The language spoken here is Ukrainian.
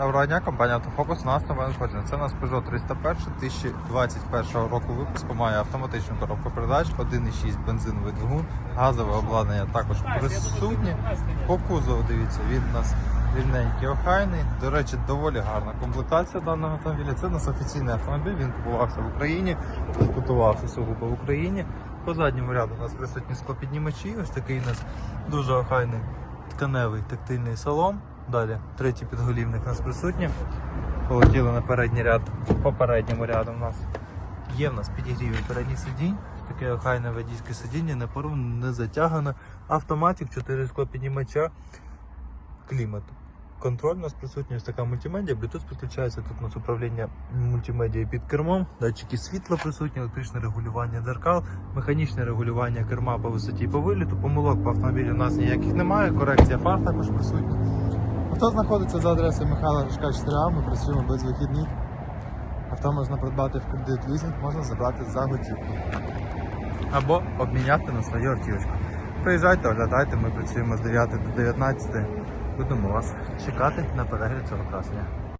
Доброго компанія Автофокус. У нас нове надходження. Це у нас Peugeot 301 2021 року випуску. Має автоматичну коробку передач, 1,6 бензиновий двигун, газове обладнання також присутнє. По кузову, дивіться, він у нас рівненький, охайний. До речі, доволі гарна комплектація даного автомобіля. Це у нас офіційний автомобіль, він купувався в Україні, експлуатувався сугубо в Україні. По задньому ряду у нас присутні склопіднімачі. Ось такий у нас дуже охайний тканевий тактильний салон. Далі третій підголівник у нас присутній. Полетіли на передній ряд. По передньому ряду у нас є в нас підігріві передніх сидінь. Таке охайне водійське сидіння, не порване, не затягане. Автоматик, 4 скло піднімача, клімат. Контроль у нас присутній, ось така мультимедіа, Bluetooth підключається, тут у нас управління мультимедією під кермом, датчики світла присутні, електричне регулювання дзеркал, механічне регулювання керма по висоті і по виліту, помилок по автомобілю у нас ніяких немає, корекція фар також присутня. Авто знаходиться за адресою Михайла Рожка 4А, ми працюємо без вихідних. Авто можна придбати в кредит лізинг, можна забрати за готівку. Або обміняти на свою автівочку. Приїжджайте, оглядайте, ми працюємо з 9 до 19. Будемо вас чекати на перегляд цього красення.